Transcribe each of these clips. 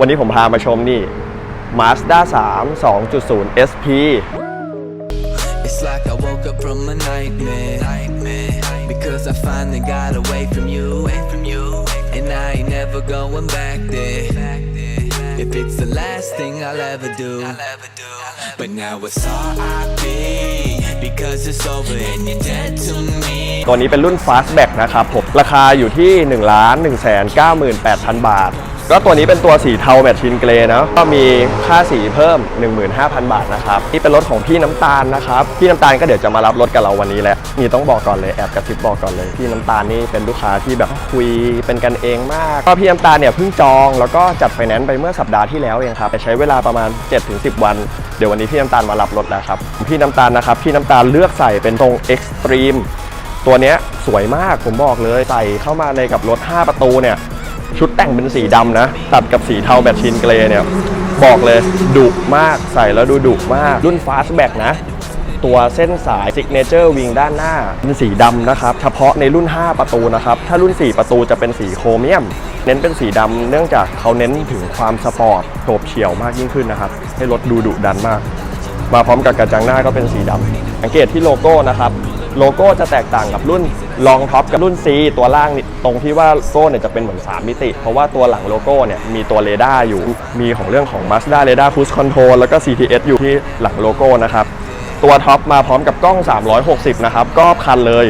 วันนี้ผมพามาชมนี่ Mazda 3 2.0 SP It's like I woke up from a nightmare. Because I finally got away from you. And I ain't never going back there. If it's the last thing I'll ever do. But now it's RIP. Because it's over and you're dead to me. ตัวนี้เป็นรุ่น Fastback นะครับผม ราคาอยู่ที่ 1 1 9 8 0 0 0 บาท ก็ตัวนี้เป็นตัวสีเทาแมทชินเกรย์นะก็มีค่าสีเพิ่ม 15,000 บาทนะครับนี่เป็นรถของพี่น้ำตาลนะครับพี่น้ำตาลก็เดี๋ยวจะมารับรถกับเราวันนี้แหละนี่ต้องบอกก่อนเลยแอบกระซิบบอกก่อนเลยพี่น้ำตาลนี่เป็นลูกค้าที่แบบคุยเป็นกันเองมาก ก็พี่น้ำตาลเนี่ยเพิ่งจองแล้วก็จัดไฟแนนซ์ไปเมื่อสัปดาห์ที่แล้วเองครับใช้เวลาประมาณ 7-10 วัน เดี๋ยววันนี้พี่น้ำตาลมารับรถแล้วครับพี่น้ำตาลนะครับพี่น้ำตาลเลือกใส่เป็นตรง Extreme ตัวนี้สวยมากผมบอกเลยใส่เข้ามาในกับรถ 5 ประตูเนี่ย ชุดแต่งเป็นสีดำนะ ตัดกับสีเทาแบบชินเกรเนี่ย บอกเลยดุมากใส่แล้วดูดุมาก รุ่น Fastback นะ ตัวเส้นสาย Signature Wing ด้านหน้า เป็นสีดำนะครับ เฉพาะในรุ่น 5 ประตูนะครับ ถ้ารุ่น 4 ประตูจะเป็นสีโครเมียม เน้นเป็นสีดำเนื่องจากเขาเน้นถึงความสปอร์ตโฉบเฉี่ยวมากยิ่งขึ้นนะครับ ให้รถดูดุดันมาก มาพร้อมกับกระจังหน้าก็เป็นสีดำสังเกตที่โลโก้นะครับ โลโก้จะแตกต่างกับรุ่นลองท็อปกับรุ่น C ตัวล่างนี่ตรงที่ว่าโก้เนี่ยจะเป็นเหมือน 3 มิติ เพราะว่าตัวหลังโลโก้เนี่ยมีตัวเรดาร์อยู่ มีของเรื่องของ Mazda Radar Cruise Control แล้วก็ CTS อยู่ที่หลังโลโก้นะครับตัวท็อปมาพร้อมกับกล้อง 360 นะครับก็คันเลย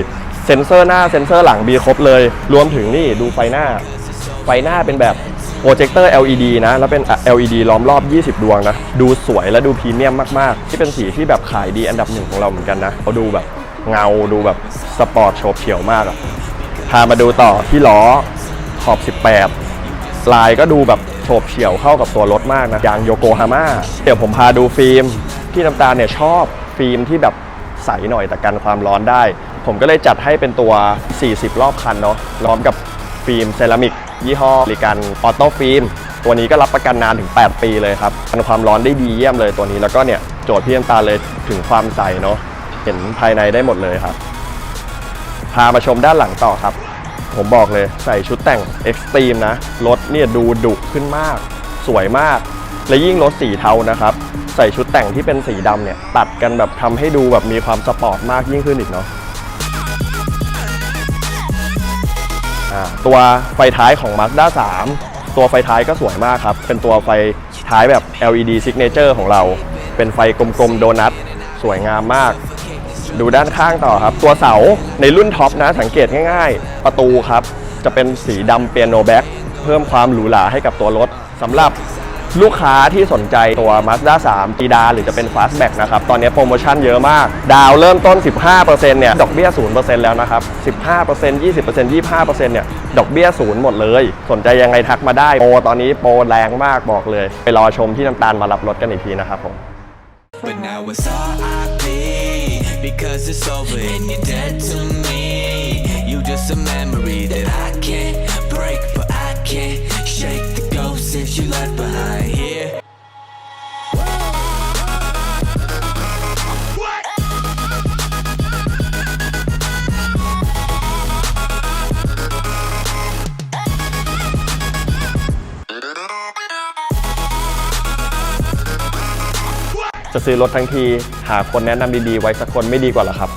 เซ็นเซอร์หน้าเซ็นเซอร์หลังมีครบเลย รวมถึงนี่ดูไฟหน้า ไฟหน้าเป็นแบบโปรเจคเตอร์ LED นะ แล้วเป็น LED ล้อมรอบ 20 ดวงนะ ดูสวยและดูพรีเมียมมาก ๆ ที่เป็นสีที่แบบขายดีอันดับหนึ่งของเราเหมือนกันนะเขาดูแบบ เงาดูแบบสปอร์ตโฉบเฉี่ยวมากอะพามาดูต่อที่ล้อขอบ 18 ลายก็ดูแบบโฉบเฉี่ยวเข้ากับตัวรถมากนะยางโยโกฮาม่าเดี๋ยวผมพาดูฟิล์มที่น้ำตาลเนี่ยชอบฟิล์มที่แบบใสหน่อยแต่กันความร้อนได้ ผมก็เลยจัดให้เป็นตัว 40 รอบคันเนาะล้อมกับฟิล์มเซรามิกยี่ห้อริกันออโต้ฟิล์มตัวนี้ก็รับประกันนานถึง 8 ปีเลยครับกันความร้อนได้ดีเยี่ยมเลยตัวนี้แล้วก็เนี่ยโจทย์พี่น้ำตาลเลยถึงความใสเนาะ เห็นภายในได้หมดเลยครับ พามาชมด้านหลังต่อครับ ผมบอกเลยใส่ชุดแต่งเอ็กซ์ตรีมนะ รถเนี่ยดูดุขึ้นมาก สวยมาก และยิ่งรถสีเทานะครับ ใส่ชุดแต่งที่เป็นสีดำเนี่ย ตัดกันแบบทำให้ดูแบบมีความสปอร์ตมากยิ่งขึ้นอีกเนาะตัวไฟท้ายของ Mazda 3 ตัวไฟท้ายก็สวยมากครับ เป็นตัวไฟท้ายแบบ LED Signature ของเรา เป็นไฟกลมๆ โดนัท สวยงามมาก ดูด้านข้างต่อครับ ตัวเสาในรุ่นท็อปนะสังเกตง่าย ๆ ประตูครับ จะเป็นสีดำเปียโนแบ็กเพิ่มความหรูหราให้กับตัวรถสำหรับลูกค้าที่สนใจตัว Mazda 3กีดาหรือจะเป็น Fastback นะครับ ตอนนี้โปรโมชั่นเยอะมาก ดาวเริ่มต้น 15%เนี่ย ดอกเบี้ย 0%แล้วนะครับ 15% 20% 25%เนี่ย ดอกเบี้ย 0 หมดเลย สนใจยังไงทักมาได้ โปรตอนนี้โปรแรงมากบอกเลย ไปรอชมที่น้ำตาลมารับรถกันอีกทีนะครับผม Now it's over and you're dead to me. You just a memory that I can't break, but I can't shake the ghost that you left behind จะซื้อรถทั้งที หาคนแนะนำดีๆ ไว้สักคนไม่ดีกว่าหรอครับ